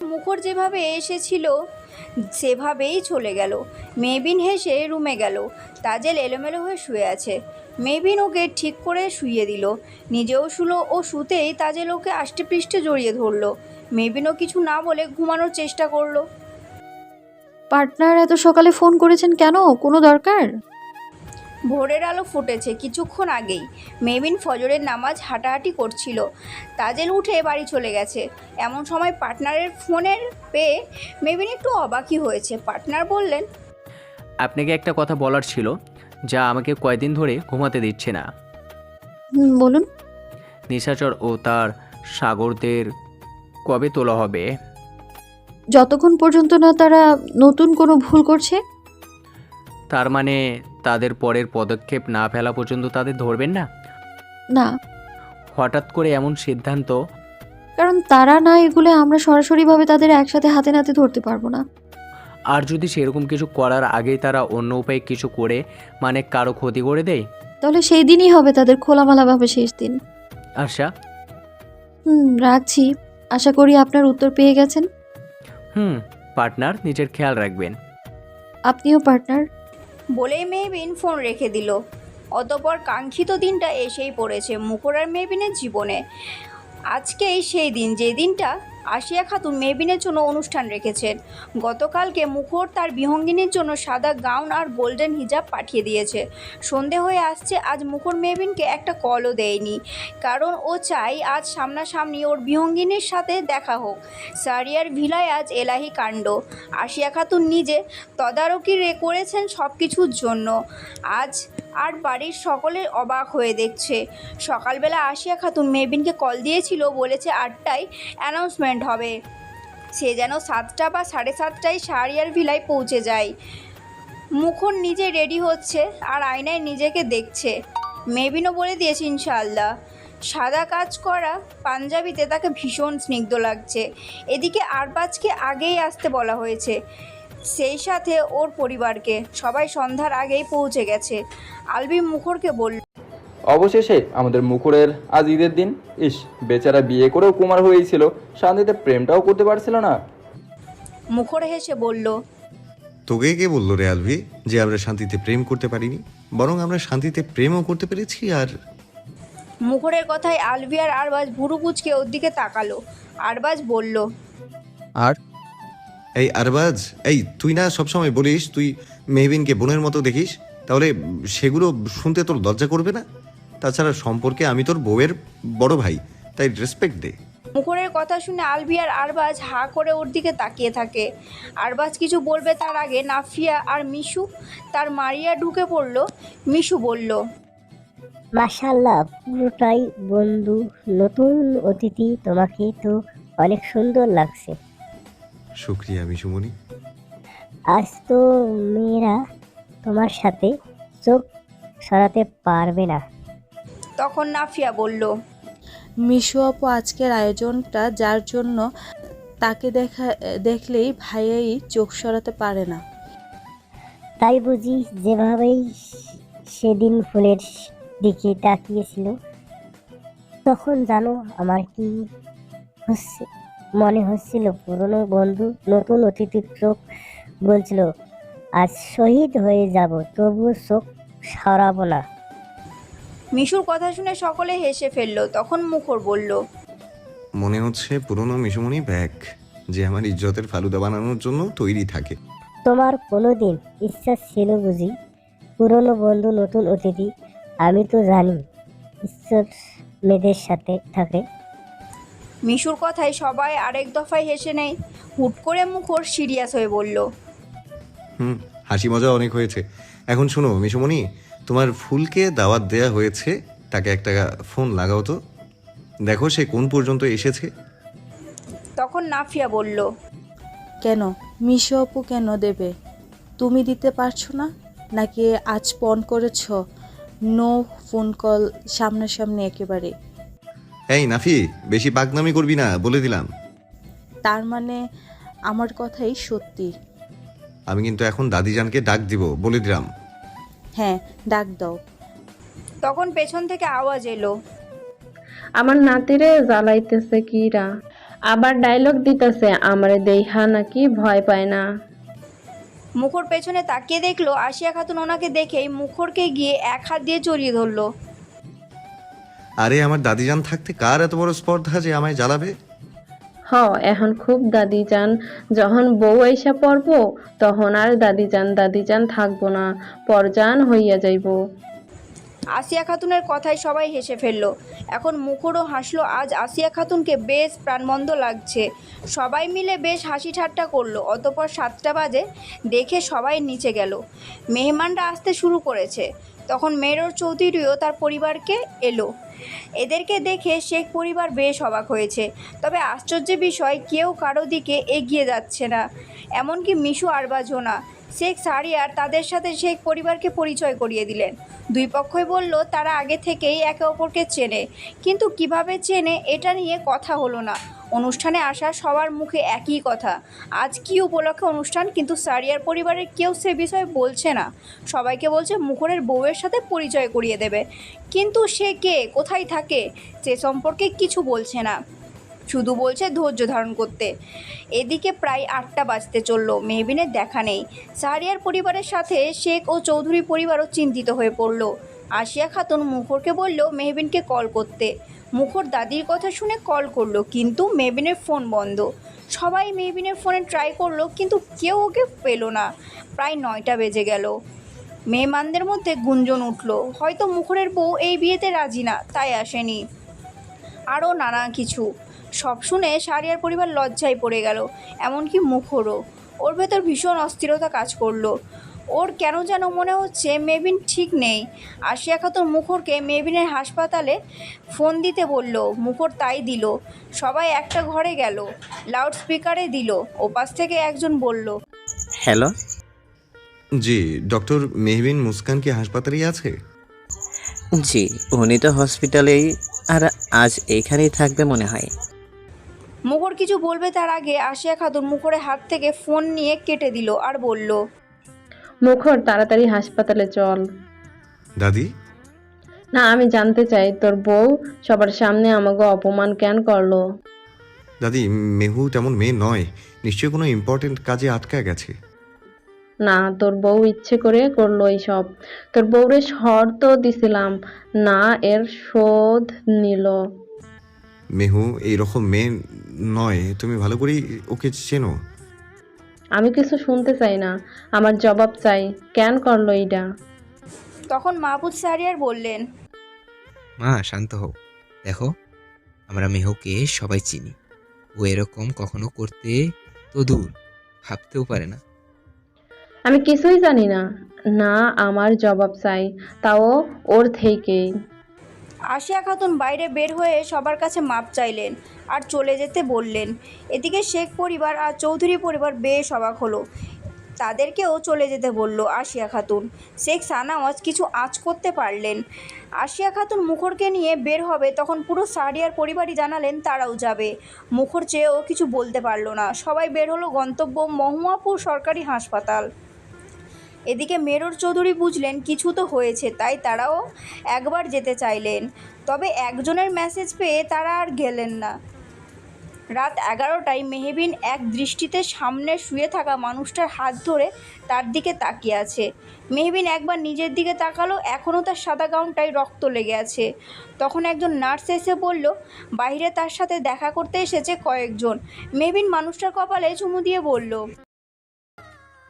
মুখর যেভাবে এসেছিল, সেভাবেই চলে গেল। মেবিন হেসে রুমে গেল। তাজেল এলোমেলো হয়ে শুয়ে আছে। মেবিন ওকে ঠিক করে শুইয়ে দিল। নিজেও শুলো ও শুতেই তাজেল ওকে আষ্টে পৃষ্ঠে জড়িয়ে ধরলো। মেবিনও কিছু না বলে ঘুমানোর চেষ্টা করল। পার্টনার এত সকালে ফোন করেছেন কেন? কোনো দরকার? ভোরের আলো ফুটেছে কিছুক্ষণ আগেই। মেবিন ফজরের নামাজ হাঁটাহাঁটি করছিল। তাজেল উঠে বাড়ি চলে গেছে। এমন সময় পার্টনারের ফোনের পেয়ে মেবিন একটু অবাকই হয়েছে। পার্টনার বললেন আপনাকে একটা কথা বলার ছিল যা আমাকে কয়দিন ধরে ঘুমাতে দিচ্ছে না। হুম, বলুন। নিশাচর ও তার সাগরদের কবে তোলা হবে? যতক্ষণ পর্যন্ত না তারা নতুন কোনো ভুল করছে তার মানে তাদের পরের পদক্ষেপ না ফেলা পর্যন্ত তাদের ধরবেন না? না। হঠাৎ করে এমন সিদ্ধান্ত? কারণ তারা না এগুলো আমরা সরাসরিভাবে তাদের একসাথে হাতে নাতে ধরতে পারব না। আর যদি সেরকম কিছু করার আগেই তারা অন্য উপায়ে কিছু করে মানে কারও ক্ষতি করে দেয়? তাহলে সেই দিনই হবে তাদের খোলামেলাভাবে শেষ দিন। আশা? হুম রাখছি। আশা করি আপনার উত্তর পেয়ে গেছেন। হুম পার্টনার নিজের খেয়াল রাখবেন। আপনিও পার্টনার। বলেই মেহবিন ফোন রেখে দিল। অতপর কাঙ্ক্ষিত দিনটা এসেই পড়েছে মুখর আর মেহবিনের জীবনে। আজকেই সেই দিন যে দিনটা আশিয়া খাতুন মেবিনের জন্য অনুষ্ঠান রেখেছেন। গতকালকে মুখর তার বিহঙ্গিনীর জন্য সাদা গাউন আর গোল্ডেন হিজাব পাঠিয়ে দিয়েছে। সন্ধে হয়ে আসছে, আজ মুখর মেবিনকে একটা কলও দেয়নি। কারণ ও চাই আজ সামনাসামনি ওর বিহঙ্গিনীর সাথে দেখা হোক। সারিয়ার ভিলায় আজ এলাহি কাণ্ড। আশিয়া খাতুন নিজে তদারকি রে, করেছেন সব কিছুর জন্য। আজ আর বাড়ির সকলে অবাক হয়ে দেখছে। সকালবেলা আসিয়া খাতুন মেবিনকে কল দিয়েছিল, বলেছে আটটায় অ্যানাউন্সমেন্ট হবে। সে যেন সাতটা বা সাড়ে সাতটায় সারিয়ার ভিলায় পৌঁছে যায়। মুখর নিজে রেডি হচ্ছে আর আয়নায় নিজেকে দেখছে। মেবিনও বলে দিয়েছে, ইনশাআল্লাহ। সাদা কাজ করা পাঞ্জাবিতে তাকে ভীষণ স্নিগ্ধ লাগছে। এদিকে আরবাজকে আগেই আসতে বলা হয়েছে। সেই সাথে ওর পরিবারকে। সবাই সন্ধ্যার আগেই পৌঁছে গেছে। আলবি মুখরকে বলল অবশেষে আমাদের মুখরের আজ ঈদের দিন। ইস বেচারা বিয়ে করেও কুমার হয়েছিল শান্তিতে প্রেমটাও করতে পারছিল না। মুখর হেসে বলল তোকে কে বলল রে আলভি যে আমরা শান্তিতে প্রেম করতে পারিনি? বরং আমরা শান্তিতে প্রেমও করতে পেরেছি আর মুখরের কথায় আলবি আর আরবাজ ভুরু কুচকে ওর দিকে তাকালো। আরবাজ বলল আর এই আরবাজ এই তুই না সবসময় বলিস তুই মেহবিনকে বোনের মতো দেখিস তাহলে সেগুলো শুনতে তোর লজ্জা করবে না? তাছাড়া সম্পর্কে আমি তোর বউয়ের বড় ভাই তাই রেসপেক্ট দে। মুখরের কথা শুনে আলবি আর আরবাজ হা করে ওর দিকে তাকিয়ে থাকে। আরবাজ কিছু বলবে তার আগে নাফিয়া আর মিশু তার মারিয়া ঢুকে পড়ল। মিশু বলল মাশাল্লাহ পুরোটাই বন্ধু নতুন অতিথি তোমাকে তো অনেক সুন্দর লাগছে। শুক্রিয়া মিশুমণি আজ তো মেয়েরা তোমার সাথে চোখ সরাতে পারবে না। তখন নাফিয়া বলল মিশু আপু আজকের আয়োজনটা যার জন্য তাকে দেখা দেখলেই ভাইয়াই চোখ সরাতে পারে না। তাই বুঝি যেভাবেই সেদিন ফুলের দিকে তাকিয়েছিল তখন জানো আমার কি হচ্ছে। মনে হচ্ছিল পুরনো বন্ধু নতুন অতিথির চোখ বলছিল আজ শহীদ হয়ে যাব তবুও চোখ সরাবো না। মিশুর কথা শুনে সকলে হেসে ফেলল তখন মুখর বলল মনে হচ্ছে পুরনো মিশুমণি ব্যাগ যে আমার ইজ্জতের ফালুদা বানানোর জন্য তৈরি থাকে। তোমার কোনোদিন ইচ্ছা ছিল বুঝি পুরনো বন্ধু নতুন অতিথি আমি তো জানি ঈশ্বর মেয়েদের সাথে থাকে। মিশুর কথায় সবাই আরেক দফায় হেসে নেয়। হুট করে মুখর সিরিয়াস হয়ে বলল হুম হাসি মজা অনেক হয়েছে। এখন শোনো মিশুমণি তোমার ফুলকে দাওয়াত দেয়া হয়েছে তাকে একটা ফোন লাগাও তো। দেখো সে কোন পর্যন্ত এসেছে। তখন নাফিয়া বলল কেন? মিশু আপু কেন দেবে? তুমি দিতে পারছ না? নাকি আজ পণ করেছ? নো ফোন কল সামনাসামনি একেবারে। এই নাফি বেশি পাকনামি করবি না বলে দিলাম। তার মানে আমার কথাই সত্যি। আমি কিন্তু এখন দাদিজানকে ডাক দিব বলে দিলাম। হ্যাঁ ডাক দাও। তখন পেছন থেকে আওয়াজ এলো। আমার নাতিরে জ্বালাইতেছে কিরা। আবার ডায়লগ দিতেছে আমারে দেইহা নাকি ভয় পায় না। মুখর পেছনে তাকিয়ে দেখল আশিয়া খাতুন ওনাকে দেখেই মুখরকে গিয়ে এক হাত দিয়ে জড়িয়ে ধরলো। আরে আমার দাদিজান থাকতে কার এত বড় স্পর্ধা যে আমায় জ্বালাবে? হ এখন খুব দাদি যান যখন বউ আইসা পড়ব তখন আর দাদি যান দাদি যান থাকব না। পরজান হইয়া যাইব। আসিয়া খাতুনের কথায় সবাই হেসে ফেলল। এখন মুখরও হাসলো আজ আসিয়া খাতুনকে বেশ প্রাণবন্ধ লাগছে। সবাই মিলে বেশ হাসি ঠাট্টা করল। অতপর সাতটা বাজে দেখে সবাই নিচে গেল। মেহমানরা আসতে শুরু করেছে। তখন মেরর চৌধুরীও তার পরিবারকে এলো। এদেরকে দেখে শেখ পরিবার বেশ অবাক হয়েছে। তবে আশ্চর্যের বিষয়, কেউ কারও দিকে এগিয়ে যাচ্ছে না। এমনকি মিশু আরবাজও না। শেখ সারিয়ার তাদের সাথে শেখ পরিবারকে পরিচয় করিয়ে দিলেন। দুই পক্ষই বলল, তারা আগে থেকেই একে অপরকে চেনে। কিন্তু কীভাবে চেনে, এটা নিয়ে কথা হলো না। অনুষ্ঠানে আসা সবার মুখে একই কথা। আজ কি উপলক্ষে অনুষ্ঠান, কিন্তু সারিয়ার পরিবারের কেউ সে বিষয়ে বলছে না। সবাইকে বলছে মুখরের বউয়ের সাথে পরিচয় করিয়ে দেবে। কিন্তু সে কে, কোথায় থাকে, সে সম্পর্কে কিছু বলছে না। শুধু বলছে ধৈর্য ধারণ করতে। এদিকে প্রায় আটটা বাজতে চলল, মেহবিনের দেখা নেই। সাহারিয়ার পরিবারের সাথে শেখ ও চৌধুরী পরিবারও চিন্তিত হয়ে পড়ল। আসিয়া খাতুন মুখরকে বলল, মেহবিনকে কল করতে। মুখর দাদির কথা শুনে কল করল, কিন্তু মেহবিনের ফোন বন্ধ। সবাই মেহবিনের ফোনে ট্রাই করল, কিন্তু কেউ ওকে পেল না। প্রায় নয়টা বেজে গেল। মেহমানদের মধ্যে গুঞ্জন উঠল। হয়তো মুখরের বউ এই বিয়েতে রাজি না, তাই আসেনি। আরও নানা কিছু। সব শুনে সারিয়ার পরিবার লজ্জায় পড়ে গেল, এমনকি মুখরও। ওর ভেতর ভীষণ অস্থিরতা কাজ করল। ওর কেন যেন মনে হচ্ছে মেবিন ঠিক নেই। আশিয়া খাতুন মুখরকে মেবিনের হাসপাতালে ফোন দিতে বলল মুখর তাই দিল সবাই একটা ঘরে গেল লাউড স্পিকারে দিল ওপাশ থেকে একজন বলল হ্যালো? জি ডক্টর মেহবিন মুস্কান কি হাসপাতালেই আছে? জি উনি তো হসপিটালেই আর আজ এইখানেই থাকবে মনে হয়। মুখর কিছু বলবে তার আগে আশিয়া খাতুন মুখরের হাত থেকে ফোন নিয়ে কেটে দিল আর বলল মুখর তাড়াতাড়ি হাসপাতালে চল। দাদি? না আমি জানতে চাই তোর বউ সবার সামনে আমাকে অপমান কেন করল? দাদি মেহু তেমন মেয়ে নয় নিশ্চয়ই কোনো ইম্পর্টেন্ট কাজে আটকা গেছে। না তোর বউ ইচ্ছে করে করল এইসব। তোর বউরে শর্ত দিছিলাম না এর শোধ নিল। মেহু এইরকম মেয়ে নয় তুমি ভালো করেই ওকে চেনো। আমি কিছু শুনতে চাই না। আমার জবাব চাই কেন করল এইটা তখন মাহবুদ সারিয়ার বললেন মা শান্ত হও। দেখো আমরা মেহুকে সবাই চিনি। ও এরকম কখনো করতে তো দূর ভাবতেও পারে না। আমি কিছুই জানি না। না আমার জবাব চাই তাও ওর থেকেই। আশিয়া খাতুন বাইরে বের হয়ে সবার কাছে মাপ চাইলেন আর চলে যেতে বললেন। এদিকে শেখ পরিবার আর চৌধুরী পরিবার বেশ অবাক হলো। তাদেরকেও চলে যেতে বলল আশিয়া খাতুন। শেখ সানাওয়াজ কিছু আঁচ করতে পারলেন। আশিয়া খাতুন মুখরকে নিয়ে বের হবে, তখন পুরো সারিয়ার পরিবারই জানালেন তারাও যাবে। মুখর চেয়েও কিছু বলতে পারল না। সবাই বের হলো গন্তব্য মহুয়াপুর সরকারি হাসপাতাল। এদিকে মেরর চৌধুরী বুঝলেন, কিছু তো হয়েছে, তাই তারাও একবার যেতে চাইলেন। তবে একজনের মেসেজ পেয়ে তারা আর গেলেন না। রাত এগারোটায় মেহবিন এক দৃষ্টিতে সামনে শুয়ে থাকা মানুষটার হাত ধরে তার দিকে তাকিয়ে আছে। মেহবিন একবার নিজের দিকে তাকালো, এখনও তার সাদা গাউনটায় রক্ত লেগে আছে। তখন একজন নার্স এসে বলল, বাইরে তার সাথে দেখা করতে এসেছে কয়েকজন। মেহবিন মানুষটার কপালে চুমু দিয়ে বলল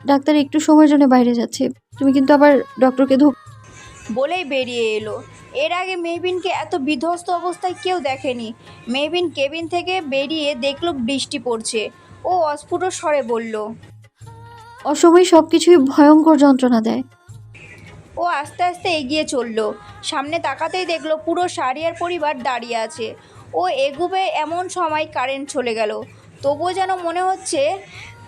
ডাক্তার একটু সময়ের জন্য বাইরে যাচ্ছে। তুমি কিন্তু আবার ডক্টরকে ধোক বলেই বেরিয়ে এলো। এর আগে মেহবিনকে এত বিধ্বস্ত অবস্থায় কেউ দেখেনি। মেহবিন কেবিন থেকে বেরিয়ে দেখল বৃষ্টি পড়ছে। ও অস্ফুট স্বরে বলল অসময়ে সব কিছুই ভয়ঙ্কর যন্ত্রণা দেয়। ও আস্তে আস্তে এগিয়ে চলল। সামনে তাকাতেই দেখল পুরো সারিয়ার পরিবার দাঁড়িয়ে আছে। ও এগুবে এমন সময় কারেন্ট চলে গেল। তবুও যেন মনে হচ্ছে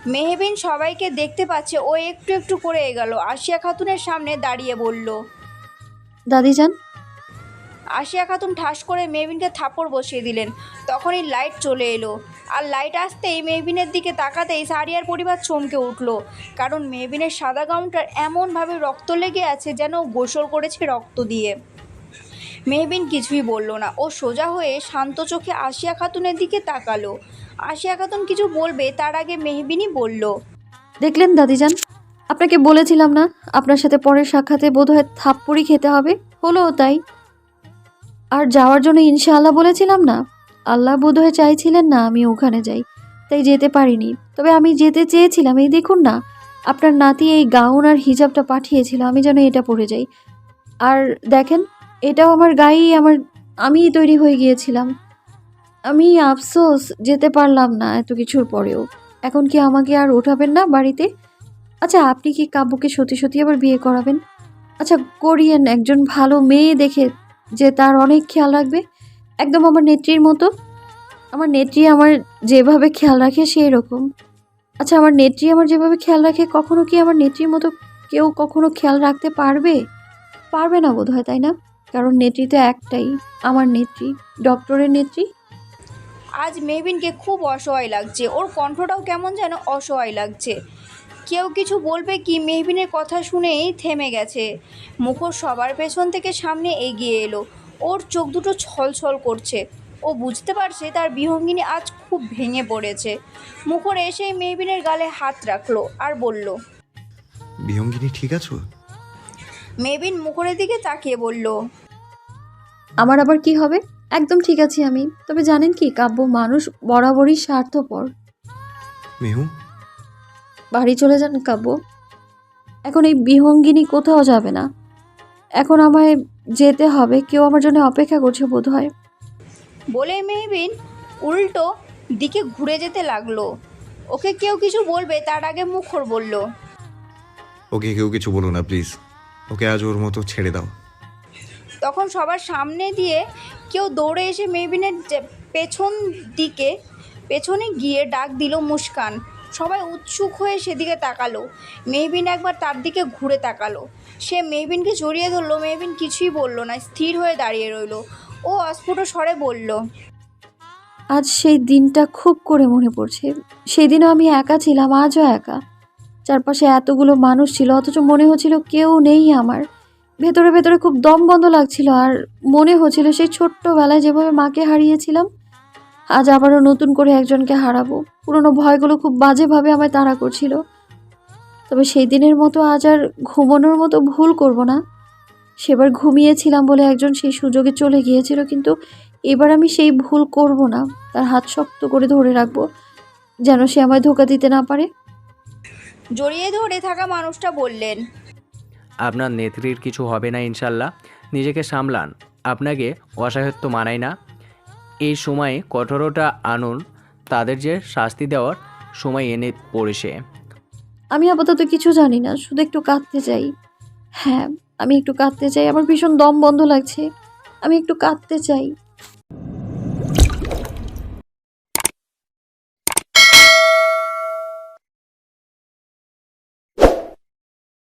মেহবিন সবাইকে দেখতে পাচ্ছে। ও একটু একটু করে এগেল। আশিয়া খাতুনের সামনে দাঁড়িয়ে বলল দাদি যান আশিয়া খাতুন ঠাস করে মেহবিনকে থাপড় বসিয়ে দিলেন। তখনই লাইট চলে এলো। আর লাইট আসতেই মেহবিনের দিকে তাকাতেই সারিয়ার পরিবার চমকে উঠল। কারণ মেহবিনের সাদা গাউনটার এমনভাবে রক্ত লেগে আছে যেন গোসল করেছে রক্ত দিয়ে। মেহবিন কিছুই বলল না। ও সোজা হয়ে শান্ত চোখে আসিয়া খাতুনের দিকে তাকালো। আসিয়া খাতুন কিছু বলবে, তার আগে মেহবিনই বলল, দেখলেন দাদিজান? আপনাকে বলেছিলাম না, আপনার সাথে পরের সাক্ষাতে বোধহয় থাপ্পড়ি খেতে হবে? হলো তাই। আর যাওয়ার জন্য ইনশাআল্লাহ বলেছিলাম না? আল্লাহ বোধহয় চাইছিলেন না আমি ওখানে যাই। তাই যেতে পারিনি। তবে আমি যেতে চেয়েছিলাম, এই দেখুন না, আপনার নাতি এই গাউন আর হিজাবটা পাঠিয়েছিল, আমি যেন এটা পরে যাই। আর দেখেন এটাও আমার গায়েই আমার, আমিই তৈরি হয়ে গিয়েছিলাম। আমি আফসোস যেতে পারলাম না এত কিছুর পরেও। এখন কি আমাকে আর ওঠাবেন না বাড়িতে? আচ্ছা আপনি কি কাব্যকে সত্যি সত্যি আবার বিয়ে করাবেন? আচ্ছা করিয়েন একজন ভালো মেয়ে দেখে যে তার অনেক খেয়াল রাখবে? একদম আমার নেত্রীর মতো? আমার নেত্রী আমার যেভাবে খেয়াল রাখে সেই রকম। আচ্ছা আমার নেত্রী আমার যেভাবে খেয়াল রাখে, কখনো কি আমার নেত্রীর মতো কেউ কখনো খেয়াল রাখতে পারবে? পারবে না বোধ হয় তাই না? কারণ নেত্রী তো একটাই আমার নেত্রী ডক্টরের নেত্রী। আজ মেহবিনকে খুব অসহায় লাগছে ওর কণ্ঠটাও কেমন যেন অসহায় লাগছে। কেউ কিছু বলবে কি মেহবিনের কথা শুনেই থেমে গেছে। মুখর সবার পেছন থেকে সামনে এগিয়ে এলো। ওর চোখ দুটো ছলছল করছে। ও বুঝতে পারছে তার বিহঙ্গিনী আজ খুব ভেঙে পড়েছে। মুখর এসেই মেহবিনের গালে হাত রাখল আর বলল বিহঙ্গিনী ঠিক আছো? মেহবিন মুখরের দিকে তাকিয়ে বলল আমার আবার কি হবে? একদম ঠিক আছি আমি। তবে জানেন কি কাব্য মানুষ বরাবরই স্বার্থপর। মেহু? বাড়ি চলে যান কাব্য। এখন এই বিহঙ্গিনী কোথাও যাবে না। এখন আমায় যেতে হবে কেউ আমার জন্য অপেক্ষা করছে বোধ হয় বলে মেহবিন উল্টো দিকে ঘুরে যেতে লাগল। ওকে কেউ কিছু বলবে তার আগে মুখর বলল। ওকে কেউ কিছু বলো না প্লিজ। ওকে আজ ওর মতো ছেড়ে দাও। তখন সবার সামনে দিয়ে কেউ দৌড়ে এসে মেবিনের পেছন দিকে, পেছনে গিয়ে ডাক দিল মুস্কান। সবাই উৎসুক হয়ে সেদিকে তাকালো। মেহবিন একবার তার দিকে ঘুরে তাকালো। সে মেহবিনকে জড়িয়ে ধরলো মেহবিন কিছুই বলল না, স্থির হয়ে দাঁড়িয়ে রইল। ও অস্ফুট স্বরে বলল, আজ সেই দিনটা খুব করে মনে পড়ছে। সেই দিনও আমি একা ছিলাম, আজও একা। চারপাশে এতগুলো মানুষ ছিল, অথচ মনে হচ্ছিল কেউ নেই আমার। ভেতরে ভেতরে খুব দম বন্ধ লাগছিল আর মনে হচ্ছিল সেই ছোট্টবেলায় যেভাবে মাকে হারিয়েছিলাম, আজ আবারও নতুন করে একজনকে হারাবো। পুরনো ভয়গুলো খুব বাজেভাবে আমায় তাড়া করছিল। তবে সেই দিনের মতো আজ আর ঘুমানোর মতো ভুল করব না। সেবার ঘুমিয়েছিলাম বলে একজন সেই সুযোগে চলে গিয়েছিল, কিন্তু এবার আমি সেই ভুল করব না। তার হাত শক্ত করে ধরে রাখব, যেন সে আমায় ধোকা দিতে না পারে। জড়িয়ে ধরে থাকা মানুষটা বললেন আপনার নেত্রীর কিছু হবে না ইনশাল্লাহ। নিজেকে সামলান। আপনাকে অসাহত্য মানায় না। এই সময়ে কঠোরটা আনুন। তাদের যে শাস্তি দেওয়ার সময় এনে পড়েছে। আমি আপাতত কিছু জানি না। শুধু একটু কাঁদতে চাই। হ্যাঁ আমি একটু কাঁদতে চাই। আমার ভীষণ দম বন্ধ লাগছে। আমি একটু কাঁদতে চাই।